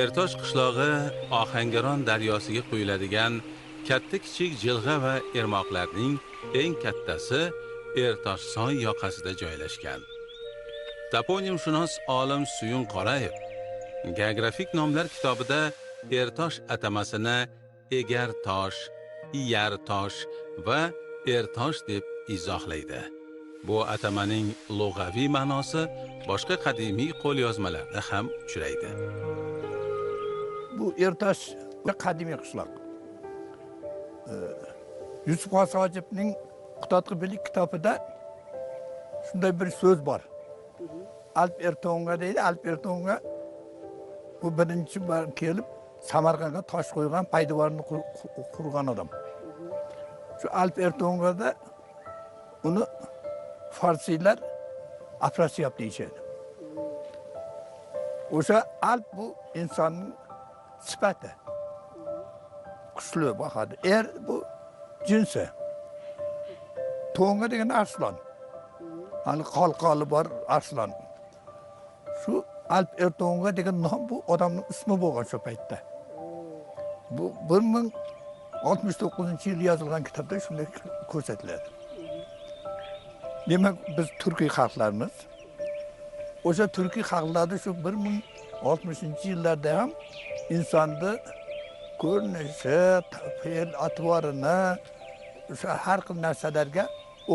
ertosh qishlog'i ohangaron daryosiga quyiladigan katta kichik jilg'a va ermoqlarning eng kattasi ertosh soy yoqasida joylashgan. Toponimshunos olim suyun qorayev geografik nomlar kitobida ertosh atamasini egar tosh iyar tosh va ertosh deb izohlaydi. Bu atamaning lug'aviy ma'nosi boshqa qadimiy qo'lyozmalarda ham uchraydi. Bu qadimiy qishloq. Yusuf hosojibning qutotqi bilik kitobida shunday bir so'z bor. Alp erto'nga deydi alp erto'nga bu birinchi bor kelib samarqandga tosh qo'ygan paydevorni qurgan odam. Shu alp erto'ngada uni farsiylar afrasiyab deyishadi. O'sha alp bu insonning sifati. Kuchli boqadi er bu jinsi. To'nga degan arslon. Hali qalqoli bor arslon. Shu alp erto'nga degan nom bu odamni ismi bo'lgan shu paytda. Bu bir ming oltmish to'qqizinchi yil yozilgan kitobda shunday ko'rsatiladi. Demak biz turkiy xalqlarmiz. O'sha turkiy xalqlarda shu bir ming oltmishinchi yillarda ham insonni ko'rinishi fe'l atvorini o'sha har xil narsalarga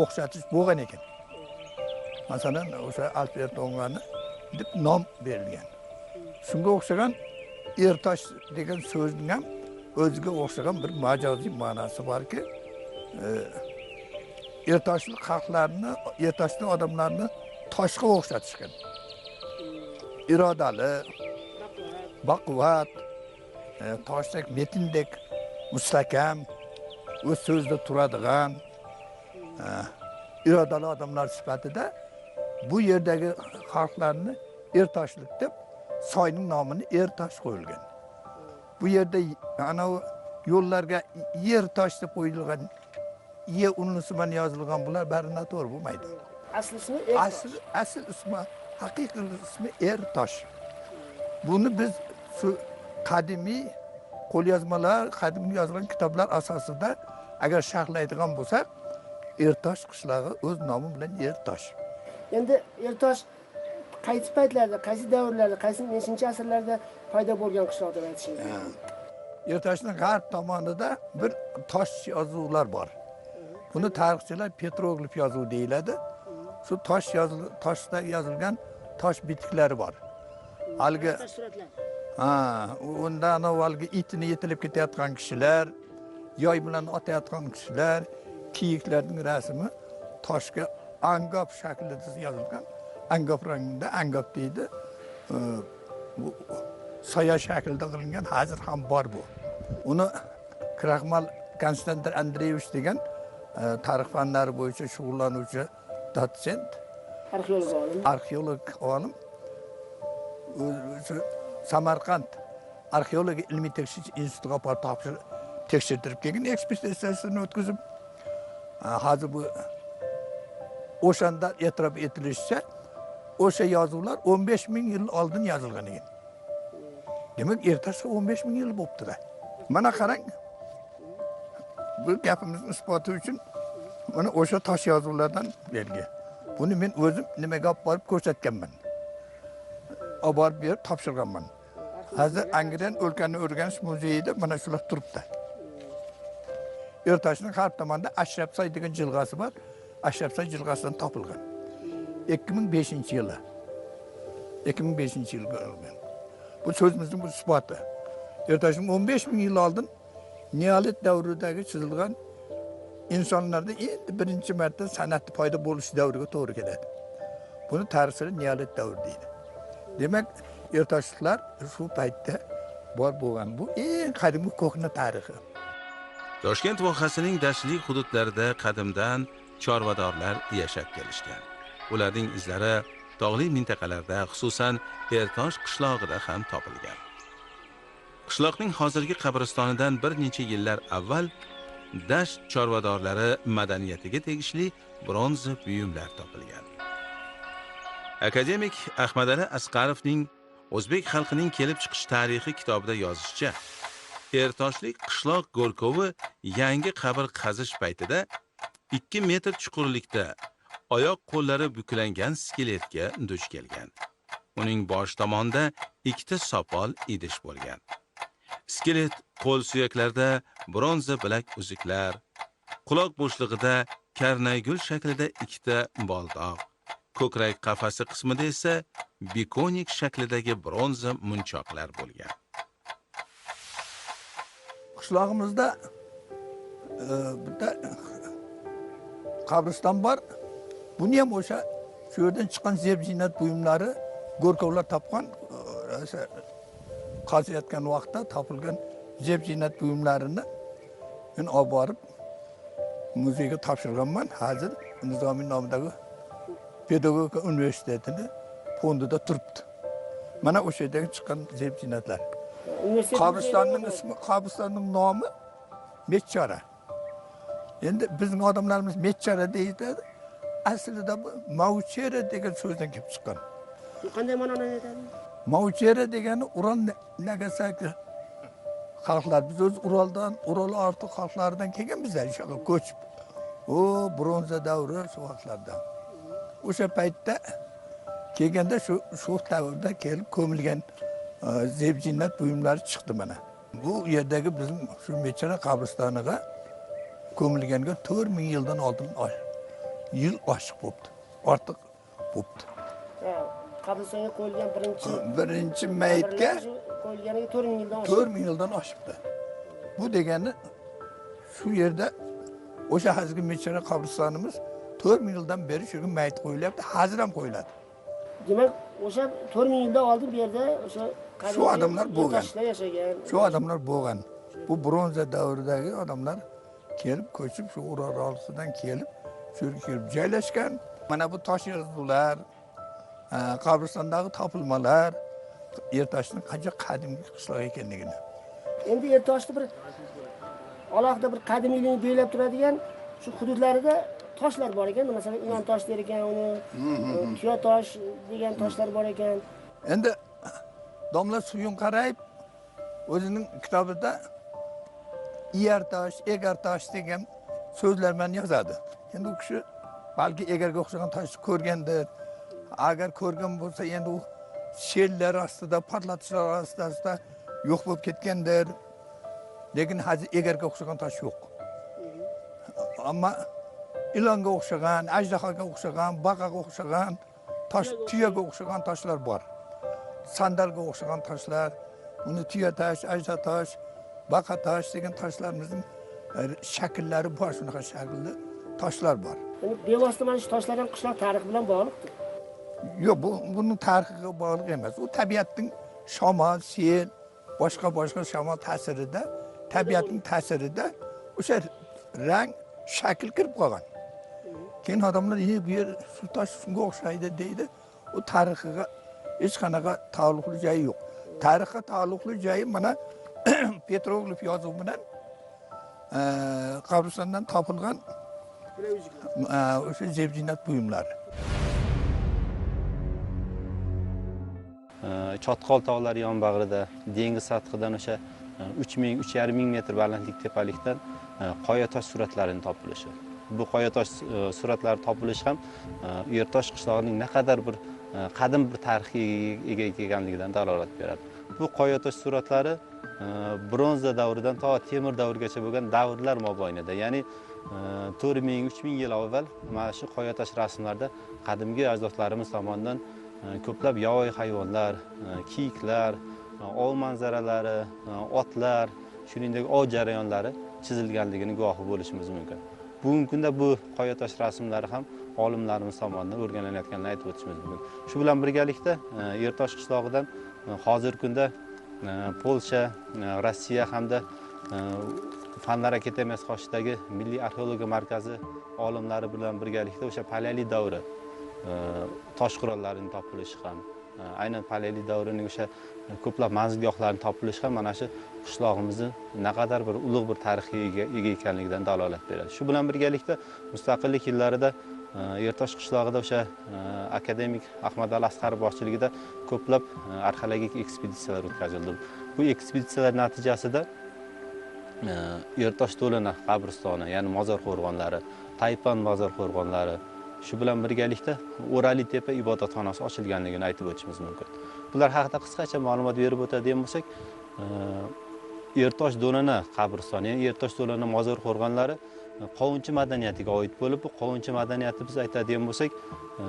o'xshatish bo'lgan ekan. Masalan o'sha alp erto'ngani deb nom berilgan. Shunga o'xshagan ertosh degan so'zning ham o'ziga o'xshagan bir majoziy ma'nosi borki e, ertoshli xalqlarni ertoshli odamlarni toshga o'xshatishgan. Irodali baquvvat toshdek metindek mustahkam o'z so'zida turadigan e, irodali odamlar sifatida bu yerdagi xalqlarni ertoshlik deb soyning nomini ertosh qo'yilgan. Bu yerda anavi yo'llarga yer tosh deb qo'yilgan ye unlisi bilan yozilgan bular bari noto'g'ri bo'lmaydi. Asl ismi asl asl ismi haqiqiy ismi ertosh. Buni biz qadimiy qo'lyozmalar qadimiy yozilgan kitoblar asosida agar sharhlaydigan bo'lsak ertosh qishlog'i o'z nomi bilan ertosh. Endi ertosh qaysi paytlarda qaysi davrlarda qaysi nechinchi asrlarda paydo bo'lgan qishloq deb aytishingiz mumkin? Ertoshning g'arb tomonida bir tosh yozuvlar bor. Buni tarixchilar petroglif yozuvi deyiladi. Shu tosh yozil- toshda yozilgan tosh bitiklari bor. Haligi ha undan avvalgi itini yetilib ketayotgan kishilar yoy bilan otayotgan kishilar kiyiklarning rasmi toshga angob shaklida yozilgan. Angob rangida angob deydi. Soya shaklida qilingan hozir ham bor bu. Uni kraxmal konstantin andreyevich degan e, tarix fanlari bo'yicha shug'ullanuvchi dotsent arxeolog olim. arxeolog olim. O'zi samarqand arxeologiya ilmiy tekshirish institutiga olib borib topshir tekshirtirib kelgan ekspeditsiyasini o'tkazib e, hozir bu o'shanda e'tirof etilishicha o'sha yozuvlar 15 ming yil oldin yozilgan ekan. Demak ertasi 15 ming yil bo'libdida mana qarang bu gapimizni isboti uchun mana o'sha tosh yozuvlardan belgi. Buni men o'zim nimaga olib borib ko'rsatganman? Olib borib berib topshirganman. Hozir angren o'lkani o'rganish muzeyida mana shular turibdi. Ertashni g'arb tomonida ashrabsoy degan jilg'asi bor. Ashrabsoy jilg'asidan topilgan. ikki ming beshinchi yili. ikki ming beshinchi yilga olgan bu so'zimizning bu isboti ertoshning o'n besh ming yil oldin neolit davridagi chizilgan insonlarda endi birinchi marta san'atni paydo bo'lishi davriga to'g'ri keladi. Buni tarixchilar neolit davri deydi. Demak ertoshliklar shu paytda bor bo'lgan bu eng qadimgi ko'hna tarixi. Toshkent vohasining dashtli hududlarida qadimdan chorvadorlar yashab kelishgan. Ularning izlari tog'li mintaqalarda xususan ertosh qishlog'ida ham topilgan. Qishloqning hozirgi qabristonidan bir necha yillar avval dasht chorvadorlari madaniyatiga tegishli bronza buyumlar topilgan. Akademik ahmadali asqarovning o'zbek xalqining kelib chiqish tarixi kitobida yozishicha ertoshlik qishloq go'rkovi yangi qabr qazish paytida 2 metr chuqurlikda oyoq qo'llari buklangan skeletga duch kelgan. Uning bosh tomonida ikkita sopol idish bo'lgan. Skelet qo'l suyaklarida bronza bilak uzuklar quloq bo'shlig'ida karnaygul shaklida ikkita boldoq ko'krak qafasi qismida esa bikonik shaklidagi bronza munchoqlar bo'lgan. Qishlog'imizda e, bitta qabriston bor. Buni ham o'sha shu yerdan chiqqan zeb ziynat buyumlari go'rkovlar topgan e, o'sha qaziyotgan vaqtda topilgan zeb ziynat buyumlarini men olib borib muzeyga topshirganman. Hozir nizomiy nomidagi pedagogika universitetini fondida turibdi. Mana o'sha yerdagi chiqqan zeb ziynatlar qabristonning ismi qabristonning nomi mechchora endi bizning odamlarimiz mechchora deydi aslida bu mauchera degan so'zdan kelib chiqqan. Qanday ma'noni aytadi mauchera degani ural nagasaki xalqlar. Biz o'zi uraldan ural orti xalqlaridan kelganmizlar o'sha yoqqa ko'chib u bronza davri shu vaqtlarda o'sha paytda kelganda shu shu davrda kelib ko'milgan e, zeb ziynat buyumlari chiqdi mana. Bu yerdagi bizning shu mechara qabristoniga ko'milganga to'rt ming yildan oldin yil oshiq bo'libdi ortiq bo'libdi qabristonga qo'yilgan birinchi birinchi mayitga qo'yilganiga to'rt ming yildan to'rt ming yildan oshibdi. Bu degani shu yerda o'sha hozirgi mechara qabristonimiz to'rt ming yildan beri shu mayit qo'yilyapti hozir ham qo'yiladi. Demak o'sha to'rt ming yildan oldin bu yerda o'sha Shu odamlar bo'lgan. yashagan. Shu odamlar bo'lgan. Bu bronza davridagi odamlar kelib ko'chib shu ural orolsidan kelib shu yerga kelib joylashgan. Mana bu tosh yozuvlar e, qabristondagi topilmalar ertoshning qancha qadimgi qishloq ekanligini. Endi ertoshni bir alohida bir qadimiyligini belgilab turadigan shu hududlarida toshlar bor ekan. Masalan imom tosh der ekan uni tuya tosh degan toshlar bor ekan. Endi domla suyunqarayev o'zining kitobida iyartosh egartosh degan so'zlar bilan yozadi. Endi u kishi balki egarga o'xshagan toshni ko'rgandir agar ko'rgan bo'lsa endi u shellar ostida portlatishlar ostida yo'q bo'lib ketgandir. Lekin hozir egarga o'xshagan tosh yo'q. Ammo ilonga o'xshagan ajdahoga o'xshagan baqaga o'xshagan tosh tuyaga o'xshagan toshlar bor. Sandalga o'xshagan toshlar uni tuya tosh ajda tosh baqa tosh degan toshlarimizni e, shakllari bor shunaqa shaklli toshlar bor. Bevosita mana shu toshlar ham qishloq tarixi bilan bog'liqdir. Yo'q bu buni tarixiga bog'liq emas. U tabiatning shamol sel boshqa boshqa shamol ta'sirida tabiatning ta'sirida o'sha rang shakl kirib qolgan keyin odamlar "E, bu yer shu shunga o'xshaydi deydi. U tarixiga hech qanaqa taalluqli joyi yo'q. Tarixga taalluqli joyi mana petroglif yozuvi bilan e, qabristondan topilgan e, o'sha zeb ziynat buyumlari e, chotqol tog'lari yonbag'rida dengiz sathidan o'sha e, uch ming uch yarim ming metr balandlik tepalikdan qoya tosh suratlarini topilishi. Bu qoyatosh e, suratlari topilishi ham e, qishlog'ining naqadar bir e, qadim bir tarixga ega ekanligidan dalolat beradi. Bu qoyatosh suratlari e, bronza davridan to temir davrigacha bo'lgan davrlar mobaynida. Ya'ni to'rt ming uch ming yil avval mana shu qoyatosh rasmlarda qadimgi ajdodlarimiz tomonidan ko'plab yovvoyi hayvonlar kiyiklar ov manzaralari otlar shuningdek ov jarayonlari chizilganligini guvohi bo'lishimiz mumkin. Bugungi kunda bu qoyatosh rasmlari ham olimlarimiz tomonidan o'rganilayotganini aytib o'tishimiz mumkin. Shu bilan birgalikda e, ertosh qishlog'idan e, hozirgi kunda e, polsha rossiya hamda fanlar akademiyasi qoshidagi milliy arxeologiya markazi olimlari bilan birgalikda o'sha paleolit davri tosh qurollarini topilishi ham aynan paleolit davrining o'sha ko'plab manzilgohlarini topilishi ham mana shu qishlog'imizni naqadar bir ulug' bir tarixga ega ega ekanligidan dalolat beradi. Shu bilan birgalikda mustaqillik yillarida e, ertosh qishlog'ida o'sha e, akademik akademik ahmadali asqarov boshchiligida ko'plab e, arxeologik ekspeditsiyalar o'tkazildi. Bu ekspeditsiyalar natijasida ertosh to'lini qabristoni ya'ni mozor qo'rg'onlari taypan mozor qo'rg'onlari shu bilan birgalikda o'rali tepa ibodatxonasi ochilganligini aytib o'tishimiz mumkin. Bular haqida qisqacha ma'lumot berib o'tadigan bo'lsak e, ertosh do'lini qabristoni ya'ni ertosh do'lini mozor qo'rg'onlari e, qovunchi madaniyatiga oid bo'lib bu qovunchi madaniyati biz aytadigan bo'lsak e,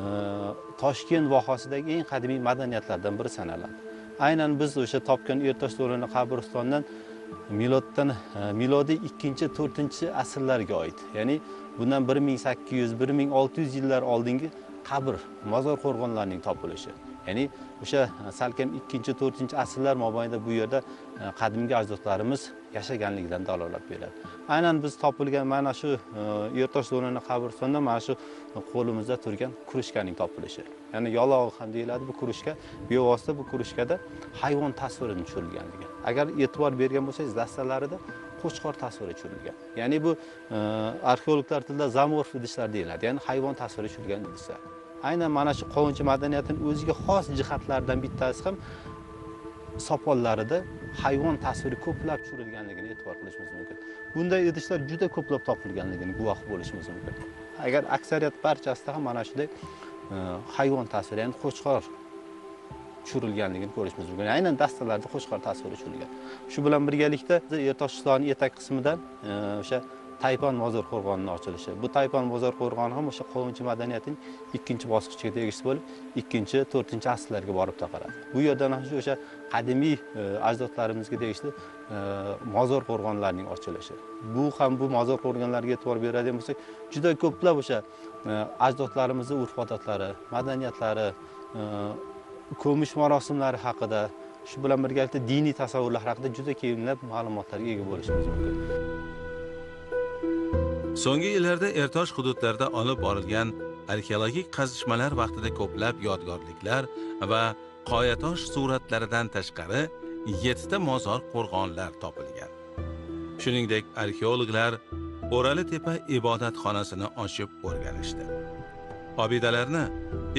toshkent vohasidagi eng qadimiy madaniyatlardan biri sanaladi. Aynan biz o'sha topgan ertosh do'lini qabristonidan miloddan milodiy ikkinchi to'rtinchi asrlarga oid ya'ni bundan bir ming sakkiz yuz bir ming olti yuz yillar oldingi qabr mozor qo'rg'onlarining topilishi. Ya'ni o'sha salkam ikkinchi to'rtinchi asrlar mobaynida bu yerda e, qadimgi ajdodlarimiz yashaganligidan dalolat beradi. Aynan biz topilgan mana shu e, ertosh do'nini qabristonidan mana shu qo'limizda turgan kurishkaning topilishi. Ya'ni yalog'i ham deyiladi bu kurishka bevosita bu kurishkada hayvon tasvirini tushirilganligi agar e'tibor bergan bo'lsangiz dastalarida qo'chqor tasviri tushirilgan. Ya'ni bu e, arxeologlar tilida zamorf idishlar deyiladi ya'ni hayvon tasviri tushirilgan idishlar. Aynan mana shu qovunchi madaniyatini o'ziga xos jihatlaridan bittasi ham sopollarida hayvon tasviri ko'plab tushirilganligini e'tibor qilishimiz mumkin. Bunday idishlar juda ko'plab topilganligini guvoh bo'lishimiz mumkin. Agar aksariyat barchasida ham mana shunday e, hayvon tasviri ya'ni qo'chqor tushirilganligini ko'rishimiz mumkin. Aynan dastalarda qo'chqor tasviri tushirilgan. Shu bilan birgalikda ertosh qishlog'ining etak qismidan e, o'sha taypon mozor qo'rg'onini ochilishi. Bu taypon mozor qo'rg'oni ham o'sha qovunchi madaniyatining ikkinchi bosqichiga tegishli bo'lib ikkinchi to'rtinchi asrlarga borib taqaladi. Bu yerdan ham o'sha qadimiy e, ajdodlarimizga tegishli e, mozor qo'rg'onlarining ochilishi. Bu ham bu mozor qo'rg'onlarga e'tibor beradigan bo'lsak juda ko'plab o'sha ajdodlarimizni urf odatlari madaniyatlari ko'mish marosimlari haqida shu bilan birgalikda diniy tasavvurlar haqida juda kenglab ma'lumotlarga ega bo'lishimiz mumkin. So'nggi yillarda ertosh hududlarida olib borilgan arxeologik qazishmalar vaqtida ko'plab yodgorliklar va qoyatosh suratlaridan tashqari yettita mozor qo'rg'onlar topilgan. Shuningdek arxeologlar o'rali tepa ibodatxonasini ochib o'rganishdi. Obidalarni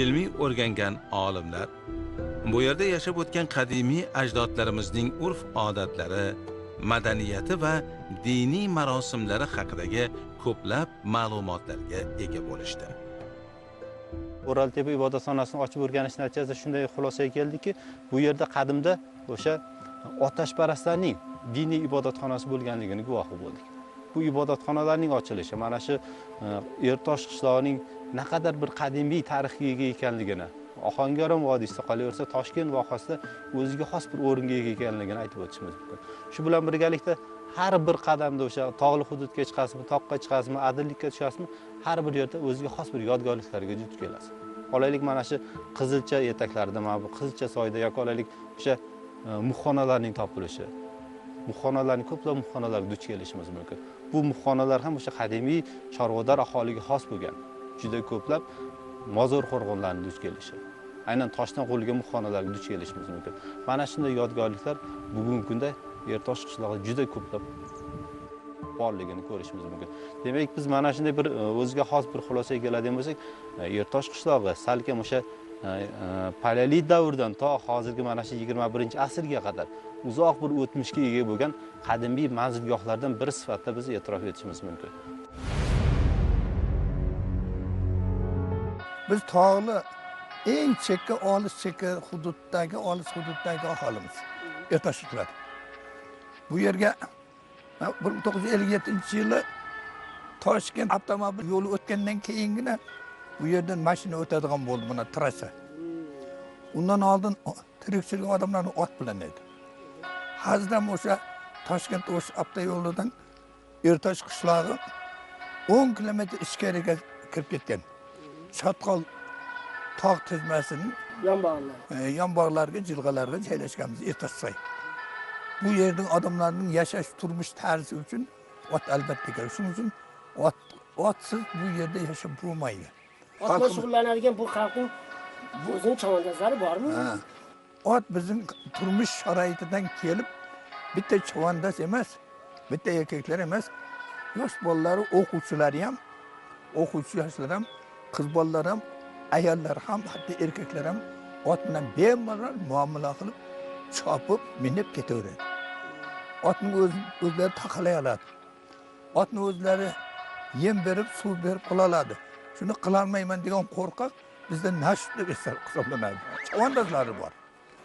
ilmiy o'rgangan olimlar bu yerda yashab o'tgan qadimiy ajdodlarimizning urf odatlari madaniyati va diniy marosimlari haqidagi ko'plab ma'lumotlarga ega bo'lishdi. O'raltepa ibodatxonasini ochib o'rganish natijasida shunday xulosaga keldiki bu yerda qadimda o'sha otashparastlarning diniy ibodatxonasi bo'lganligini guvohi bo'ldik. Bu ibodatxonalarning ochilishi mana shu e, ertosh qishlog'ining naqadar bir qadimiy tarixga ega ekanligini ohangaron vodiysida qolaversa toshkent vohasida o'ziga xos bir o'ringa ega ekanligini aytib o'tishimiz mumkin. Shu bilan birgalikda har bir qadamda o'sha tog'li hududga chiqasizmi toqqa chiqasizmi adillikka tushasizmi har bir yerda o'ziga xos bir yodgorliklarga duch kelasiz. Olaylik mana shu qizilcha etaklarida mana bu qizilcha soyda yoki olaylik o'sha e, topilishi muxonalarning ko'plab muxonalarga duch kelishimiz mumkin. Bu muxonalar ham o'sha qadimiy chorvador aholiga xos bo'lgan juda ko'plab mozor qo'rg'onlarni duch kelishi. Aynan toshdan qurilgan muxonalarga duch kelishimiz mumkin. Mana shunday yodgorliklar bugungi kunda ertosh qishlog'ida juda ko'plab borligini ko'rishimiz mumkin. Demak biz mana shunday bir e, o'ziga xos bir xulosaga keladigan bo'lsak e, ertosh qishlog'i salkam o'sha e, e, paleolit davridan to hozirgi mana shu yigirma birinchi asrga qadar uzoq bir o'tmishga ega bo'lgan qadimiy manzilgohlardan biri sifatida biz e'tirof etishimiz mumkin. Biz tog'ni eng chekka olis chekka hududdagi olis hududdagi aholimiz ertoshliklar bu yerga bir ming to'qqiz yuz ellik yettinchi yili toshkent avtomobil yo'li o'tgandan keyingina bu yerdan mashina o'tadigan bo'ldi mana trassa undan oldin tirikchilik odamlarni ot bilan edi. Hozir ham o'sha toshkent o'sha avtoyo'lidan ertosh qishlog'i o'n kilometr ichkariga kirib ketgan. Chotqol tog' yonbog'lar. e, yonbog'larga jilg'alarga joylashganmiz ertashsoy bu yerning odamlarning yashash turmush tarzi uchun ot albatta kerak. Shuning uchun ot otsiz bu yerda yashab bo'lmaydi. Ot bilan shug'ullanadigan bu xalqning o'zini chavandozlari bormi? Ot bizning turmush sharoitidan kelib bitta chavandoz emas bitta erkaklar emas yosh bolalari o'quvchilari ham o'quvchi yoshlar ham qiz bolalar ham ayollar ham hatto erkaklar ham ot bilan bemalol muomala qilib chopib minib ketaveradi. Otni o'z o'zlari taqalay oladi. Otni o'zlari yem berib suv berib qila oladi. Shuni qilolmayman degan qo'rqoq bizda nashib deb hisoblanadi. Chavandozlari bor.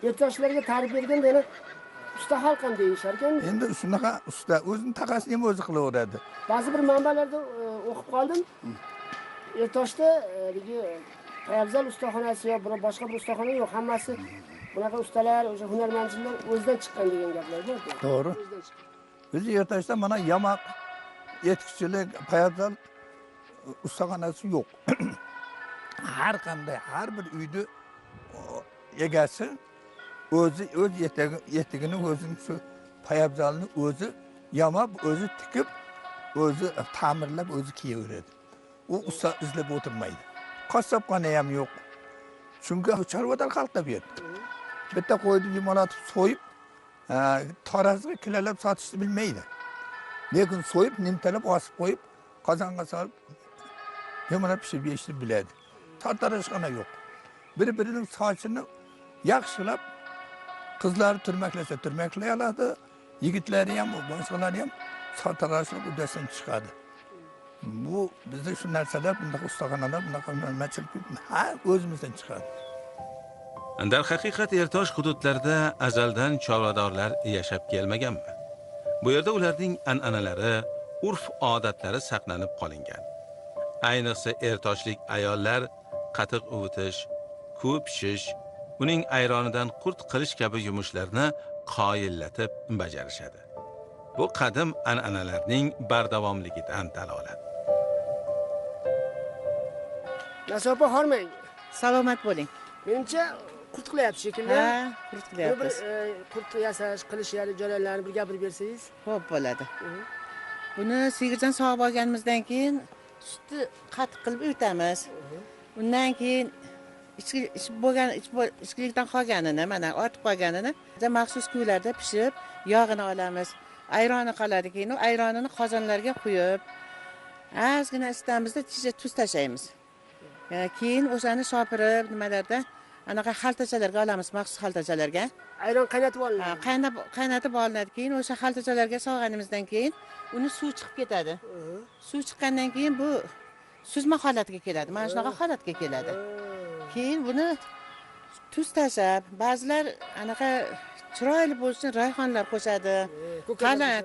Yurtdoshlarga ta'rif berganda yana usta xalqam deyishar ekan. endi shunaqa usta o'zini taqasini ham o'zi qilaveradi. Ba'zi bir manbalarda e, o'qib qoldim. Ertoshda e, haligi Poyabzal ustaxonasi yo biror boshqa bir ustaxona yo'q. Hammasi bunaqa ustalar, o'sha hunarmandchilar o'zidan chiqqan degan gaplar bor. to'g'ri bizni ertashda mana yamoq etkizchilik poyabzal ustaxonasi yo'q har qanday har bir uyni o, egasi o'zi o'z etigini o'zini shu poyabzalni o'zi yamab o'zi tikib o'zi ta'mirlab o'zi kiyaveradi u usta izlab o'tirmaydi qassobxona ham yo'q. Chunki chorvador xalqda bu yerda bitta qo'yni yumalatib so'yib ha, kilalab sotishni bilmaydi. Lekin so'yib nimtalab osib qo'yib qozonga solib yumalab pishirib yeyishni biladi. Sartaroshxona yo'q. Bir birining sochini yaxshilab qizlari turmaklasa turmaklay oladi yigitlari ham boshqalari ham sartaroshlik uddasidan chiqadi. Bu bizda shu narsalar bunaqa ustaxonalar bunaqa hunarmandchilik ha o'zimizdan chiqadi darhaqiqat ertosh hududlarida azaldan chorvadorlar yashab kelmaganmi? Bu yerda ularning an'analari urf odatlari saqlanib qolingan. Ayniqsa ertoshlik ayollar qatiq uvitish kuv pishish uning ayronidan qurt qilish kabi yumushlarni qoyillatib bajarishadi. Bu qadim an'analarning bardavomligidan dalolat. Nasopa hormang. Salomat bo'ling. Menimcha qurt qilyapti shekilli. Ha, qurt qilyapmiz. e, qurt yasash, qilish jarayonlarini bir gapirib bersangiz. Xo'p bo'ladi. Buni sigirjon sog'ib olganimizdan keyin sutni qattiq qilib uyutamiz. Undan keyin ichki bo'lgan ich- bo'l- ichkilikdan qolganini, mana ortib qolganini maxsus kuylarda pishib, yog'ini olamiz. Ayroni qoladi keyin u ayronini qozonlarga quyib, ozgina isitamizda tuz tashlaymiz. Keyin o'shani shopirib nimalarda? Anaqa xaltachalarga olamiz, maxsus xaltachalarga. Ayron qaynatib olinadi. qaynab qaynatib olinadi. Keyin o'sha xaltachalarga solganimizdan keyin uni suv chiqib ketadi. Suv chiqqandan keyin bu suzma holatiga keladi. Mana shunaqa holatga keladi. Keyin buni tuz tashlab ba'zilar anaqa chiroyli bo'lishi uchun rayhonlar qo'shadi.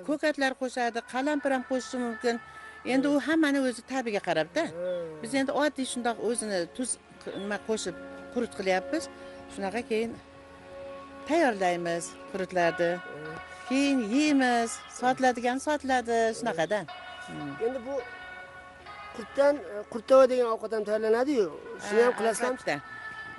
ko'katlar qo'shadi qalampir ham qo'shishi mumkin endi u hammani o'zi tabiga qarabda biz endi oddiy shundoq o'zini tuz nima qo'shib qurut qilyapmiz. Shunaqa keyin tayyorlaymiz qurutlarni. Keyin yeymiz. Sotiladigan sotiladi. Shunaqada. Endi bu qurtdan e, qurtova degan ovqat ham tayyorlanadi-yu. Shuni ham qilasizmi? albatta.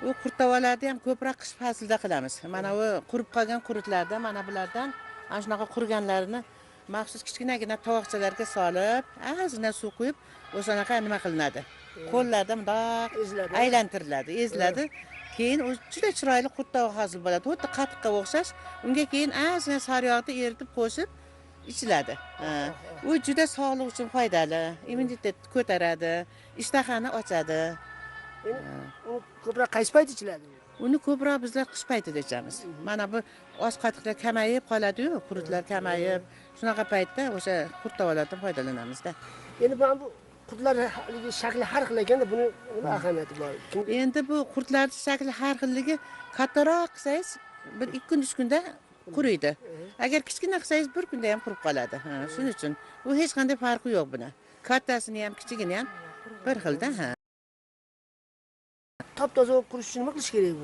u qurtavolarni ham ko'proq qish faslida qilamiz. Mana u qurib qolgan qurutlardan mana bulardan ana shunaqa quriganlarini maxsus kichkinagina tovoqchalarga solib ozgina suv quyib o'shanaqa nima qilinadi? Qo'llarda Eziladi. aylantiriladi eziladi keyin u juda chiroyli qurtova hosil bo'ladi. Xuddi qatiqqa o'xshash unga keyin ozgina sariyog'ni eritib qo'shib ichiladi. U juda sog'liq uchun foydali immunitetni ko'taradi ishtahani ochadi. U ko'proq qaysi payt ichiladi? Uni ko'proq bizlar qish paytida ichamiz. Mana bu osh qatiqlar kamayib qoladiyu qurutlar kamayib. Shunaqa paytda o'sha qurttovalardan foydalanamizda. Endi mana bu qurtlar haligi shakli har xil ekanda buni nima ahamiyati bor? Endi bu qurtlarni shakli har xilligi kattaroq qilsangiz bir ikki kun uch kunda quriydi. Agar kichkina qilsangiz bir kunda ham qurib qoladi. Ha shuning uchun u hech qanday farqi yo'q buni. Kattasini ham kichigini ham bir xilda ha Top toza bo'lib qurish uchun nima qilish kerak